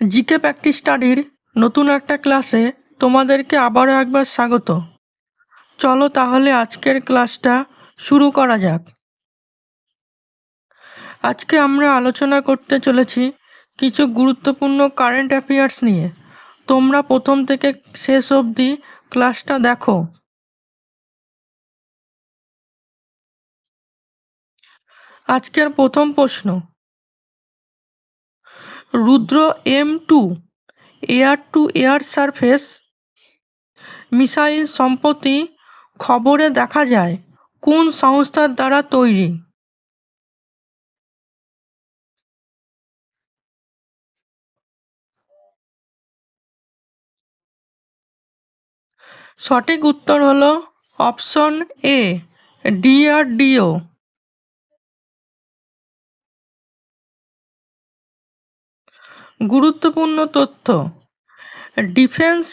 GK practice স্টাডির নতুন একটা ক্লাসে তোমাদেরকে আবারও একবার স্বাগত। চলো তাহলে আজকের ক্লাসটা শুরু করা যাক। আজকে আমরা আলোচনা করতে চলেছি কিছু গুরুত্বপূর্ণ কারেন্ট অ্যাফেয়ার্স নিয়ে। তোমরা প্রথম থেকে শেষ অবধি ক্লাসটা দেখো। আজকের প্রথম প্রশ্ন Rudra M two, air to air surface, missile সম্প্রতি খবরে দেখা যায় কোন সংস্থার দ্বারা তৈরি। সঠিক উত্তর হলো অপশন এ, ডিআরডিও। গুরুত্বপূর্ণ তথ্য। Defence,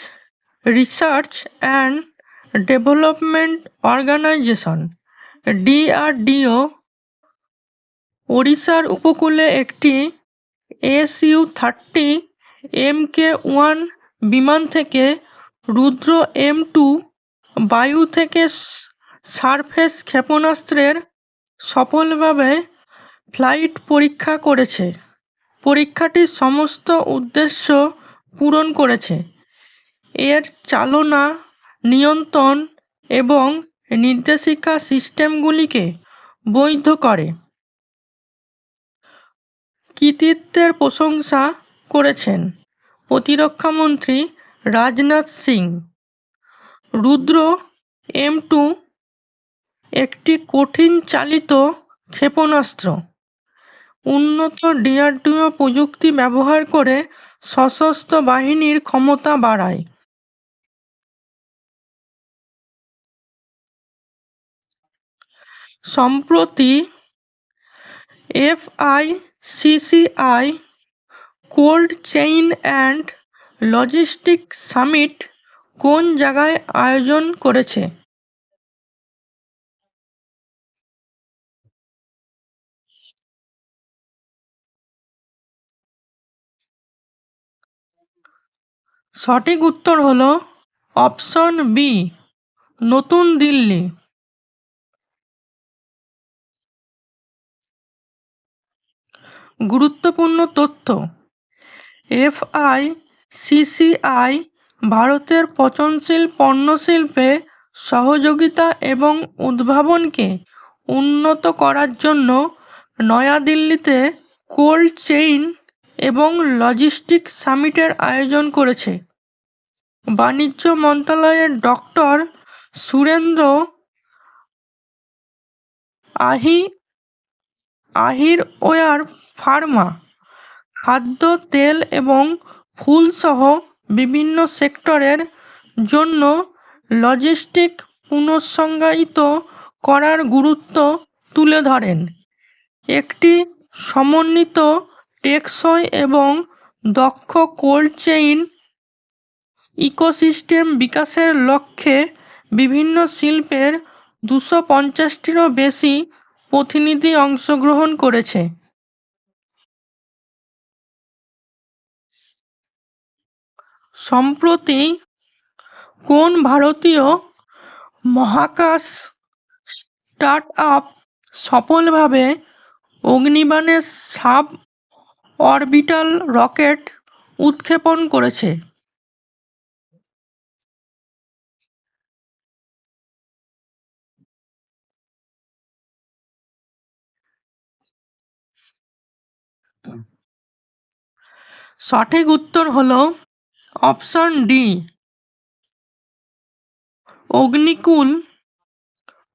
research and development organisation, DRDO, ওড়িশার উপকূলে একটি SU thirty M K one বিমান থেকে রুদ্র এম টু বায়ু থেকে সারফেস ক্ষেপণাস্ত্রের সফলভাবে ফ্লাইট পরীক্ষা করেছে। পরীক্ষাটির সমস্ত উদ্দেশ্য পূরণ করেছে। এর চালনা, নিয়ন্ত্রণ এবং নির্দেশিকা সিস্টেমগুলিকে বৈধ করে। কৃতিত্বের প্রশংসা করেছেন প্রতিরক্ষামন্ত্রী রাজনাথ সিং। রুদ্র এম টু একটি কঠিন চালিত ক্ষেপণাস্ত্র। উন্নত ডিআরডিও প্রযুক্তি ব্যবহার করে সশস্ত্র বাহিনীর ক্ষমতা বাড়ায়। সম্প্রতি FICCI, cold chain and logistic summit কোন জায়গায় আয়োজন করেছে? সঠিক উত্তর হলো অপশন বি, নতুন দিল্লি। গুরুত্বপূর্ণ তথ্য এফআই সিসিআই ভারতের পচনশীল পণ্য শিল্পে সহযোগিতা এবং উদ্ভাবনকে উন্নত করার জন্য নয়াদিল্লিতে কোল্ড চেইন এবং লজিস্টিক সামিটের আয়োজন করেছে। বাণিজ্য মন্ত্রণালয়ের ডক্টর সুরেন্দ্র আহি, আহির ওয়ার ফার্মা, খাদ্য, তেল এবং ফুলসহ বিভিন্ন সেক্টরের জন্য লজিস্টিক পুনঃসংজ্ঞায়িত করার গুরুত্ব তুলে ধরেন। একটি সমন্বিত টেকসই এবং দক্ষ কোল্ড চেইন ইকোসিস্টেম বিকাশের লক্ষ্যে বিভিন্ন শিল্পের দুশো পঞ্চাশটিরও বেশি প্রতিনিধি অংশগ্রহণ করেছে। সম্প্রতি কোন ভারতীয় মহাকাশ স্টার্ট আপ সফলভাবে অগ্নিবাণের সাব অরবিটাল রকেট উৎক্ষেপণ করেছে। সঠিক উত্তর হলো অপশন ডি। অগ্নিকুল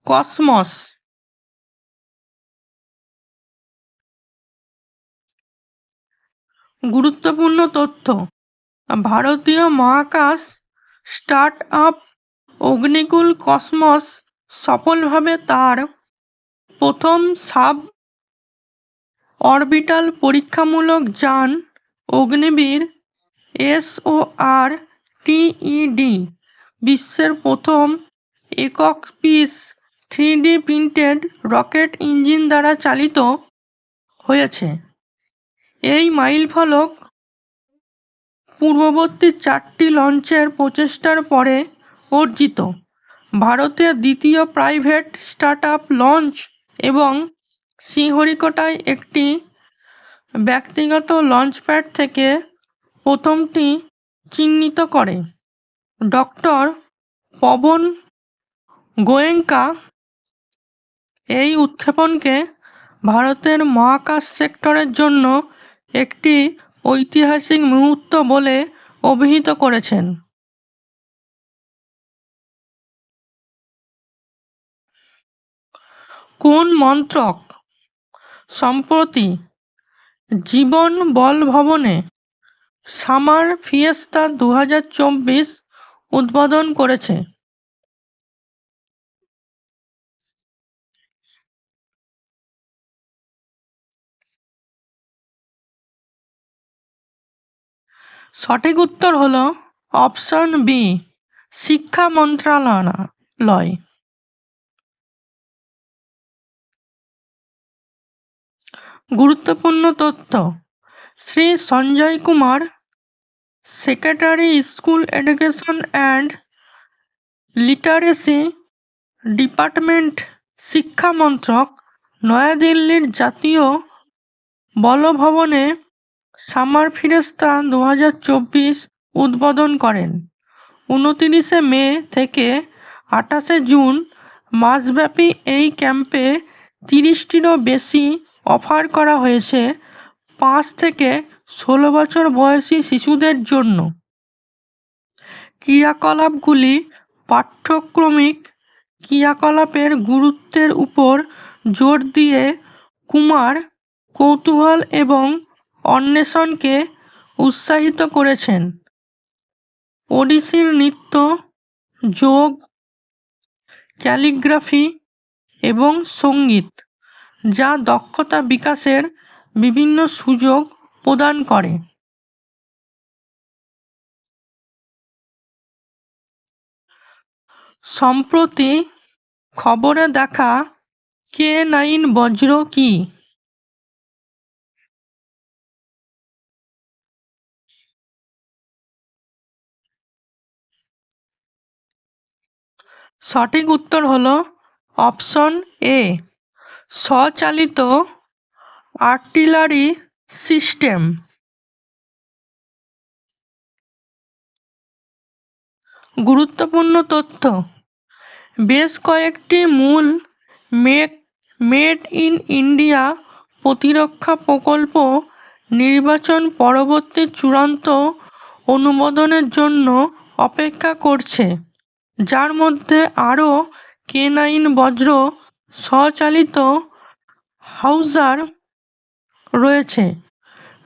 কসমস। গুরুত্বপূর্ণ তথ্য। ভারতীয় মহাকাশ স্টার্ট আপ অগ্নিকুল কসমস সফলভাবে তার প্রথম সাব অরবিটাল পরীক্ষামূলক যান অগ্নিবীর এসওআর টিইডি বিশ্বের প্রথম একক piece three D printed rocket engine দ্বারা চালিত হয়েছে। এই মাইলফলক পূর্ববর্তী চারটি লঞ্চের প্রচেষ্টার পরে অর্জিত। ভারতের দ্বিতীয় প্রাইভেট স্টার্টআপ লঞ্চ এবং শ্রীহরিকোটায় একটি ব্যক্তিগত লঞ্চপ্যাড থেকে প্রথমটি চিহ্নিত করে। ডক্টর পবন গোয়েঙ্কা এই উৎক্ষেপণকে ভারতের মহাকাশ সেক্টরের জন্য একটি ঐতিহাসিক মুহূর্ত বলে অভিহিত করেছেন। কোন মন্ত্রক সম্প্রতি জীবন বল ভবনে সামার ফিয়েস্তা দু হাজার চব্বিশ উদ্বোধন করেছে? সঠিক উত্তর হলো অপশন বি শিক্ষা মন্ত্রণালয়। গুরুত্বপূর্ণ তথ্য, Shri Sanjay Kumar secretary school education and literacy department শিক্ষা মন্ত্রক, নয়াদিল্লির জাতীয় বলভবনে সামার ফিরেস্তা দু হাজার চব্বিশ উদ্বোধন করেন। উনতিরিশে মে থেকে আঠাশে জুন মাসব্যাপী এই ক্যাম্পে তিরিশটিরও বেশি অফার করা হয়েছে পাঁচ থেকে ষোলো বছর বয়সী শিশুদের জন্য। ক্রিয়াকলাপগুলি পাঠ্যক্রমিক ক্রিয়াকলাপের গুরুত্বের উপর জোর দিয়ে কুমার, কৌতূহল এবং অন্বেষণকে উৎসাহিত করেছেন। ওডিসির নৃত্য, যোগ, ক্যালিগ্রাফি এবং সংগীত, যা দক্ষতা বিকাশের বিভিন্ন সুযোগ প্রদান করে। সম্প্রতি খবরে দেখা কে নাইন বজ্র কি? সঠিক উত্তর হলো অপশন এ। স্বচালিত আর্টিলারি সিস্টেম। গুরুত্বপূর্ণ তথ্য। বেশ কয়েকটি মূল মেক, মেড ইন ইন্ডিয়া প্রতিরক্ষা প্রকল্প নির্বাচন পরবর্তী চূড়ান্ত অনুমোদনের জন্য অপেক্ষা করছে। যার মধ্যে আরও কে নাইন বজ্র স্বচালিত হাউজার রয়েছে।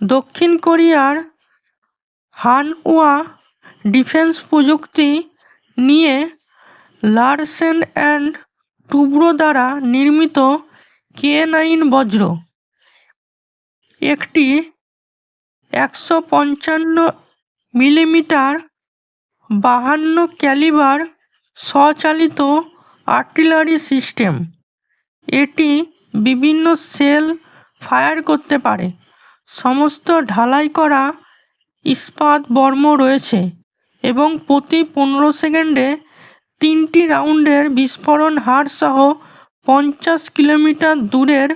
দক্ষিণ কোরিয়ার হানওয়া ডিফেন্স প্রযুক্তি নিয়ে লারসেন অ্যান্ড টুব্রো দ্বারা নির্মিত কে নাইন বজ্র। একটি একশো পঞ্চান্ন মিলিমিটার বাহান্ন ক্যালিবার স্বচালিত আর্টিলারি সিস্টেম। এটি বিভিন্ন সেল ফায়ার করতে পারে। সমস্ত ঢালাই করা ইস্পাত বর্ম রয়েছে এবং প্রতি পনেরো সেকেন্ডে তিনটি রাউন্ডের বিস্ফোরণ হার সহ পঞ্চাশ কিলোমিটার দূরের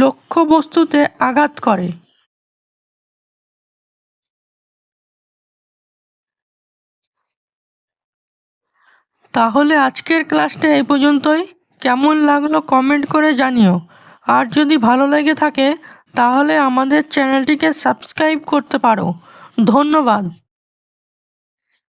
লক্ষ্যবস্তুতে আঘাত করে। তাহলে আজকের ক্লাসটা এই পর্যন্তই। কেমন লাগল কমেন্ট করে জানিও। আর যদি ভালো লেগে থাকে, তাহলে আমাদের চ্যানেলটিকে সাবস্ক্রাইব করতে পারো। ধন্যবাদ।